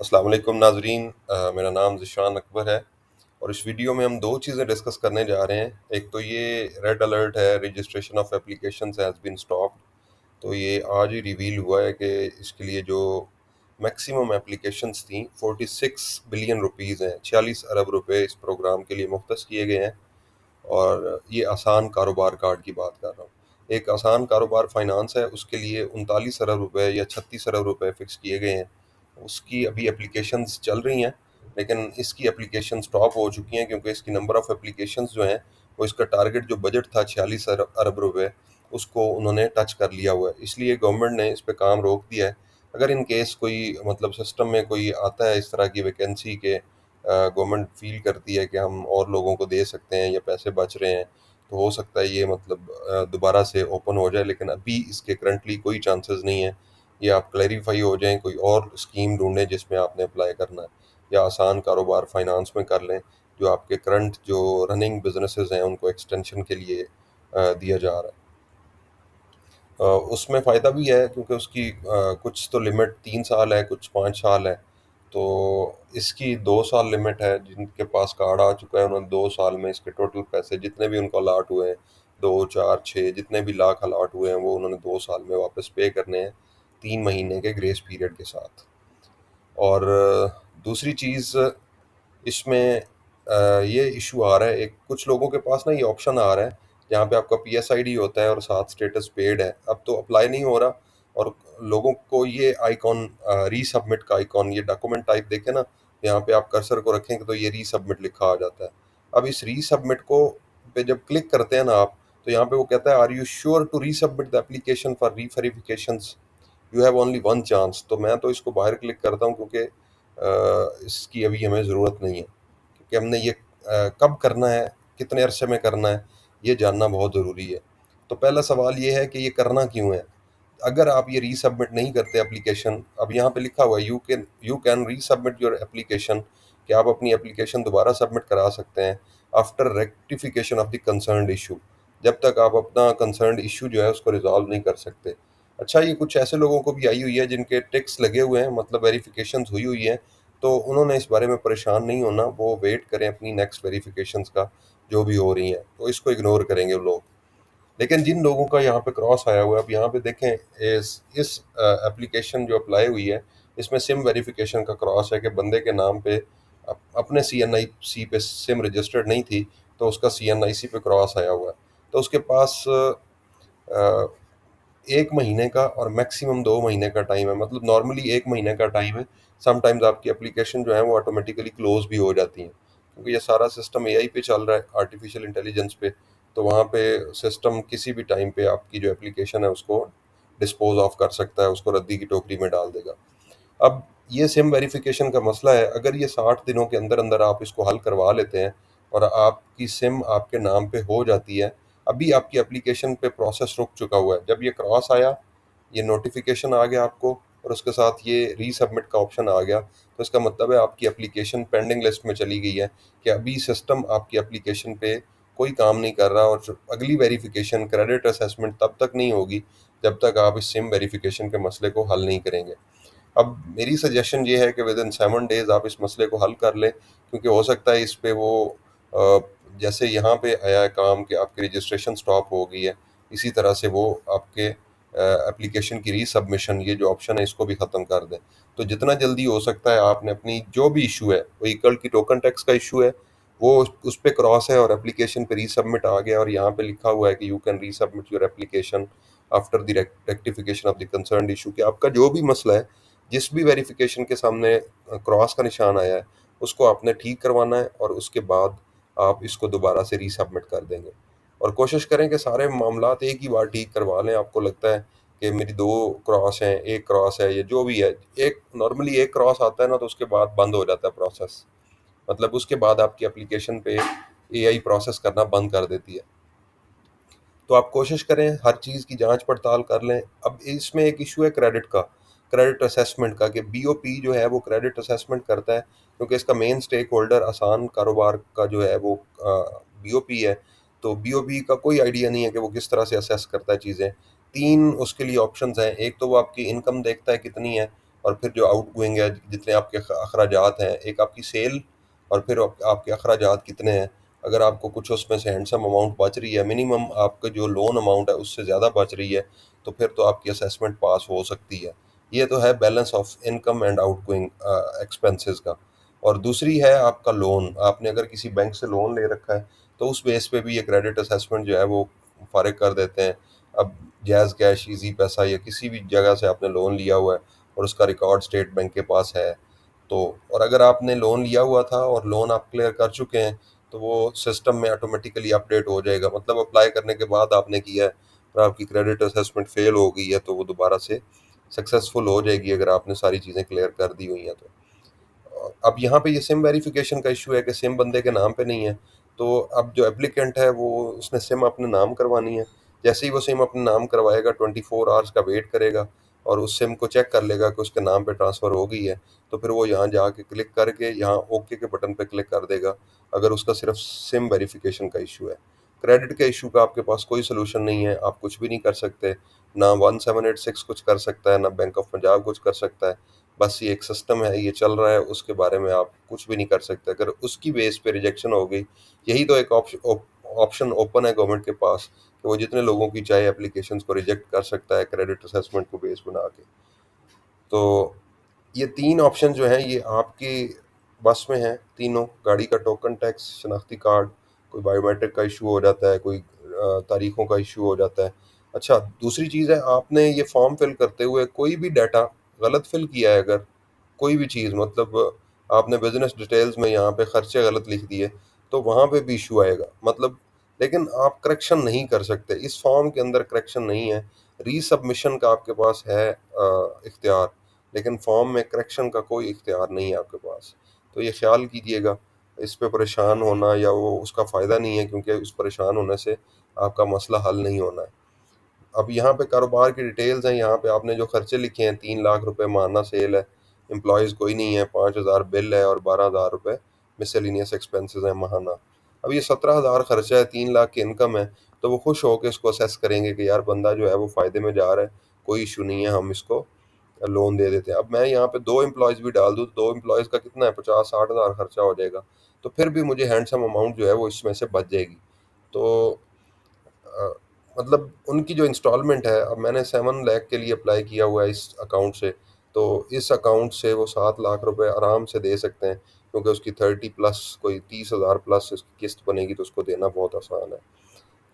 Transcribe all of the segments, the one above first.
السلام علیکم ناظرین میرا نام ذیشان اکبر ہے اور اس ویڈیو میں ہم دو چیزیں ڈسکس کرنے جا رہے ہیں۔ ایک تو یہ ریڈ الرٹ ہے registration of applications has been stop تو یہ آج ہی ریویل ہوا ہے کہ اس کے لیے جو میکسیمم اپلیکیشنز تھیں فورٹی سکس بلین روپیز ہیں۔ چھیالیس ارب روپے اس پروگرام کے لیے مختص کیے گئے ہیں۔ اور یہ آسان کاروبار کارڈ کی بات کر رہا ہوں۔ ایک آسان کاروبار فائنانس ہے، اس کے لیے انتالیس ارب روپے یا چھتیس ارب روپے فکس کیے گئے ہیں۔ اس کی ابھی اپلیکیشنز چل رہی ہیں، لیکن اس کی اپلیکیشن اسٹاپ ہو چکی ہیں کیونکہ اس کی نمبر آف اپلیکیشنز جو ہیں، وہ اس کا ٹارگیٹ جو بجٹ تھا چھیالیس ارب روپے، اس کو انہوں نے ٹچ کر لیا ہوا ہے۔ اس لیے گورنمنٹ نے اس پہ کام روک دیا ہے۔ اگر ان کیس کوئی مطلب سسٹم میں کوئی آتا ہے اس طرح کی ویکینسی کہ گورنمنٹ فیل کرتی ہے کہ ہم اور لوگوں کو دے سکتے ہیں یا پیسے بچ رہے ہیں، تو ہو سکتا ہے یہ مطلب دوبارہ سے اوپن ہو جائے، لیکن ابھی اس کے کرنٹلی کوئی چانسز نہیں ہیں۔ یا آپ کلیریفائی ہو جائیں کوئی اور اسکیم ڈھونڈیں جس میں آپ نے اپلائی کرنا ہے، یا آسان کاروبار فائنانس میں کر لیں جو آپ کے کرنٹ جو رننگ بزنسز ہیں، ان کو ایکسٹینشن کے لیے دیا جا رہا ہے۔ اس میں فائدہ بھی ہے کیونکہ اس کی کچھ تو لمٹ تین سال ہے، کچھ پانچ سال ہے۔ تو اس کی دو سال لمٹ ہے، جن کے پاس کارڈ آ چکا ہے، انہوں نے دو سال میں اس کے ٹوٹل پیسے جتنے بھی ان کو الاٹ ہوئے ہیں، دو، چار، چھ، جتنے بھی لاکھ الاٹ ہوئے ہیں، وہ انہوں نے دو سال میں واپس پے کرنے ہیں۔ تین مہینے کے گریس پیریڈ کے ساتھ۔ اور دوسری چیز، اس میں یہ ایشو آ رہا ہے، ایک کچھ لوگوں کے پاس نا یہ آپشن آ رہا ہے، جہاں پہ آپ کا پی ایس آئی ڈی ہوتا ہے اور ساتھ اسٹیٹس پیڈ ہے۔ اب تو اپلائی نہیں ہو رہا اور لوگوں کو یہ آئیکن ری سبمٹ کا آئیکن یہ ڈاکومنٹ ٹائپ دیکھیں نا، یہاں پہ آپ کرسر کو رکھیں تو یہ ری سبمٹ لکھا آ جاتا ہے۔ اب اس ری سبمٹ کو پہ جب کلک کرتے ہیں نا آپ، تو یہاں پہ وہ کہتا ہے are you sure to resubmit the application for reverifications you have only one chance تو میں تو اس کو باہر کلک کرتا ہوں کیونکہ اس کی ابھی ہمیں ضرورت نہیں ہے۔ کیونکہ ہم نے یہ کب کرنا ہے، کتنے عرصے میں کرنا ہے، یہ جاننا بہت ضروری ہے۔ تو پہلا سوال یہ ہے کہ یہ کرنا کیوں ہے؟ اگر آپ یہ ری سبمٹ نہیں کرتے اپلیکیشن اب یہاں پہ لکھا ہوا ہے you can you can resubmit your application کہ آپ اپنی اپلیکیشن دوبارہ سبمٹ کرا سکتے ہیں after rectification of the concerned issue جب تک آپ اپنا کنسرنڈ ایشو جو ہے، اس کو ریزالو نہیں کر سکتے۔ اچھا یہ کچھ ایسے لوگوں کو بھی آئی ہوئی ہے جن کے ٹیکس لگے ہوئے ہیں مطلب ویریفیکیشنز ہوئی ہوئی ہیں۔ تو انہوں نے اس بارے میں پریشان نہیں ہونا، وہ ویٹ کریں اپنی نیکسٹ ویریفیکیشنز کا جو بھی ہو رہی ہیں۔ تو اس کو اگنور کریں گے وہ لوگ۔ لیکن جن لوگوں کا یہاں پہ کراس آیا ہوا ہے اب یہاں پہ دیکھیں، اس اس اپلیکیشن جو اپلائی ہوئی ہے، اس میں سم ویریفیکیشن کا کراس ہے کہ بندے کے نام پہ اپنے سی این آئی سی پہ سم رجسٹرڈ نہیں تھی، تو اس کا سی این آئی سی پہ کراس آیا ہوا ہے۔ تو اس کے پاس ایک مہینے کا اور میکسیمم دو مہینے کا ٹائم ہے۔ مطلب نارملی ایک مہینے کا ٹائم ہے۔ سم ٹائمز آپ کی اپلیکیشن جو ہے وہ آٹومیٹیکلی کلوز بھی ہو جاتی ہیں۔ کیونکہ یہ سارا سسٹم اے آئی پہ چل رہا ہے آرٹیفیشیل انٹیلیجنس پہ۔ تو وہاں پہ سسٹم کسی بھی ٹائم پہ آپ کی جو اپلیکیشن ہے اس کو ڈسپوز آف کر سکتا ہے، اس کو ردی کی ٹوکری میں ڈال دے گا۔ اب یہ سم ویریفیکیشن کا مسئلہ ہے۔ اگر یہ ساٹھ دنوں کے اندر اندر آپ اس کو حل کروا لیتے ہیں اور آپ کی سم آپ کے نام پہ ہو جاتی ہے ابھی آپ کی اپلیکیشن پہ پروسیس رک چکا ہوا ہے۔ جب یہ کراس آیا، یہ نوٹیفیکیشن آ گیا آپ کو اور اس کے ساتھ یہ ری سبمٹ کا آپشن آ گیا۔ تو اس کا مطلب ہے آپ کی اپلیکیشن پینڈنگ لسٹ میں چلی گئی ہے کہ ابھی سسٹم آپ کی اپلیکیشن پہ کوئی کام نہیں کر رہا اور اگلی ویریفیکیشن کریڈٹ اسیسمنٹ تب تک نہیں ہوگی جب تک آپ اس سم ویریفیکیشن کے مسئلے کو حل نہیں کریں گے۔ اب میری سجیشن یہ ہے کہ ود ان سیون ڈیز آپ اس مسئلے کو حل کر لیں، کیونکہ ہو سکتا ہے اس پہ وہ جیسے یہاں پہ آیا ہے کام کہ آپ کی رجسٹریشن اسٹاپ ہو گئی ہے، اسی طرح سے وہ آپ کے اپلیکیشن کی ری سبمیشن یہ جو آپشن ہے، اس کو بھی ختم کر دیں۔ تو جتنا جلدی ہو سکتا ہے، آپ نے اپنی جو بھی ایشو ہے، وہ ایکل کی ٹوکن ٹیکس کا ایشو ہے، وہ اس پہ کراس ہے اور اپلیکیشن پہ ری سبمٹ آ گیا اور یہاں پہ لکھا ہوا ہے کہ you can resubmit your application after the rectification of the concerned issue کہ آپ کا جو بھی مسئلہ ہے، جس بھی ویریفیکیشن کے سامنے کراس کا نشان آیا ہے، اس کو آپ نے ٹھیک کروانا ہے اور اس کے بعد آپ اس کو دوبارہ سے ری سبمٹ کر دیں گے۔ اور کوشش کریں کہ سارے معاملات ایک ہی بار ٹھیک کروا لیں۔ آپ کو لگتا ہے کہ میری دو کراس ہیں، ایک کراس ہے یا جو بھی ہے، ایک نارملی ایک کراس آتا ہے نا تو اس کے بعد بند ہو جاتا ہے پروسیس مطلب اس کے بعد آپ کی اپلیکیشن پہ اے آئی پروسیس کرنا بند کر دیتی ہے۔ تو آپ کوشش کریں ہر چیز کی جانچ پڑتال کر لیں۔ اب اس میں ایک ایشو ہے کریڈٹ کا کریڈٹ اسیسمنٹ کا کہ بی او پی جو ہے وہ کریڈٹ اسیسمنٹ کرتا ہے۔ کیونکہ اس کا مین اسٹیک ہولڈر آسان کاروبار کا جو ہے وہ بی او پی ہے۔ تو بی او پی کا کوئی آئیڈیا نہیں ہے کہ وہ کس طرح سے اسیس کرتا ہے چیزیں۔ تین اس کے لیے آپشنز ہیں۔ ایک تو وہ آپ کی انکم دیکھتا ہے کتنی ہے اور پھر جو آؤٹ گوئنگ ہے، جتنے آپ کے اخراجات ہیں۔ ایک آپ کی سیل اور پھر آپ کے اخراجات کتنے ہیں۔ اگر آپ کو کچھ اس میں سے ہینڈسم اماؤنٹ بچ رہی ہے منیمم آپ کا جو لون اماؤنٹ ہے اس سے زیادہ بچ رہی ہے، تو پھر تو آپ کی اسیسمنٹ پاس ہو سکتی ہے۔ یہ تو ہے balance of income and outgoing expenses کا۔ اور دوسری ہے آپ کا لون آپ نے اگر کسی بینک سے لون لے رکھا ہے تو اس بیس پہ بھی یہ کریڈٹ اسیسمنٹ جو ہے وہ فارغ کر دیتے ہیں. اب جیز کیش ایزی پیسہ یا کسی بھی جگہ سے آپ نے لون لیا ہوا ہے اور اس کا ریکارڈ اسٹیٹ بینک کے پاس ہے تو، اور اگر آپ نے لون لیا ہوا تھا اور لون آپ کلیئر کر چکے ہیں تو وہ سسٹم میں آٹومیٹیکلی اپڈیٹ ہو جائے گا. مطلب اپلائی کرنے کے بعد آپ نے کیا ہے، اور آپ کی کریڈٹ اسیسمنٹ فیل ہو گئی ہے تو وہ دوبارہ سے سکسیزفل ہو جائے گی اگر آپ نے ساری چیزیں کلیئر کر دی ہوئی ہیں تو. اب یہاں پہ یہ سم ویریفیکیشن کا ایشو ہے کہ سم بندے کے نام پہ نہیں ہے، تو اب جو اپلیکنٹ ہے وہ اس نے سم اپنے نام کروانی ہے۔ جیسے ہی وہ سم اپنے نام کروائے گا ٹوئنٹی فور آورس کا ویٹ کرے گا اور اس سم کو چیک کر لے گا کہ اس کے نام پہ ٹرانسفر ہو گئی ہے، تو پھر وہ یہاں جا کے کلک کر کے یہاں اوکے کے بٹن پہ کلک کر دے گا۔ اگر اس کا صرف سم ویریفیکیشن کا ایشو ہے۔ کریڈٹ کے ایشو کا آپ کے پاس کوئی سلوشن نہیں ہے، آپ کچھ بھی نہیں کر سکتے۔ نہ ون سیون ایٹ سکس کچھ کر سکتا ہے، نہ بینک آف پنجاب کچھ کر سکتا ہے۔ بس یہ ایک سسٹم ہے، یہ چل رہا ہے، اس کے بارے میں آپ کچھ بھی نہیں کر سکتے۔ اگر اس کی بیس پہ ریجیکشن ہو گئی، یہی تو ایک آپشن اوپن ہے گورنمنٹ کے پاس کہ وہ جتنے لوگوں کی چاہے اپلیکیشنس کو ریجیکٹ کر سکتا ہے کریڈٹ اسیسمنٹ کو بیس بنا کے۔ تو یہ تین آپشن جو ہیں، یہ آپ کی بس میں ہیں، تینوں۔ گاڑی کا ٹوکن ٹیکس شناختی کارڈ کوئی بایو میٹرک کا ایشو ہو جاتا ہے، کوئی تاریخوں کا ایشو ہو جاتا ہے۔ اچھا دوسری چیز ہے، آپ نے یہ فارم فل کرتے ہوئے کوئی بھی ڈیٹا غلط فل کیا ہے اگر کوئی بھی چیز مطلب آپ نے بزنس ڈیٹیلز میں یہاں پہ خرچے غلط لکھ دیے تو وہاں پہ بھی ایشو آئے گا۔ مطلب لیکن آپ کریکشن نہیں کر سکتے۔ اس فارم کے اندر کریکشن نہیں ہے۔ ری سبمیشن کا آپ کے پاس ہے اختیار۔ لیکن فارم میں کریکشن کا کوئی اختیار نہیں ہے آپ کے پاس۔ تو یہ خیال کیجیے گا، اس پہ پریشان ہونا یا وہ اس کا فائدہ نہیں ہے کیونکہ اس پریشان ہونے سے آپ کا مسئلہ حل نہیں ہونا۔ ہے اب یہاں پہ کاروبار کی ڈیٹیلز ہیں، یہاں پہ آپ نے جو خرچے لکھے ہیں، تین لاکھ روپے ماہانہ سیل ہے امپلائیز کوئی نہیں ہے، پانچ ہزار بل ہے اور بارہ ہزار روپے مسلینیس ایکسپینسز ہیں ماہانہ۔ اب یہ سترہ ہزار خرچہ ہے، تین لاکھ کی انکم ہے، تو وہ خوش ہو کے اس کو اسیس کریں گے کہ یار بندہ جو ہے وہ فائدے میں جا رہا ہے، کوئی ایشو نہیں ہے، ہم اس کو لون دے دیتے ہیں۔ اب میں یہاں پہ دو امپلائیز بھی ڈال دوں تو دو امپلائیز کا کتنا ہے، پچاس ساٹھ ہزار خرچہ ہو جائے گا۔ تو پھر بھی مجھے ہینڈ سم اماؤنٹ جو ہے وہ اس میں سے بچ جائے گی۔ تو مطلب ان کی جو انسٹالمنٹ ہے، اب میں نے سیون لیک کے لیے اپلائی کیا ہوا ہے اس اکاؤنٹ سے۔ تو اس اکاؤنٹ سے وہ سات لاکھ روپے آرام سے دے سکتے ہیں، کیونکہ اس کی تھرٹی پلس، کوئی تیس ہزار پلس اس کی قسط بنے گی تو اس کو دینا بہت آسان ہے۔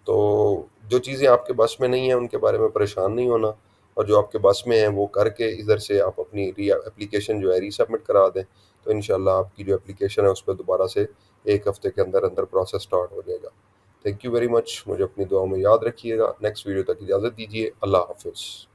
تو جو چیزیں آپ کے بس میں نہیں ہیں، ان کے بارے میں پریشان نہیں ہونا۔ اور جو آپ کے بس میں ہیں، وہ کر کے ادھر سے آپ اپنی ری اپلیکیشن جو ہے ری سبمٹ کرا دیں۔ تو ان شاء اللہ آپ کی جو اپلیکیشن ہے، اس پہ دوبارہ سے ایک ہفتے کے اندر اندر پروسیس اسٹارٹ ہو جائے گا۔ تھینک یو ویری مچ مجھے اپنی دعاؤں میں یاد رکھیے گا. نیکسٹ ویڈیو تک اجازت دیجیے. اللہ حافظ.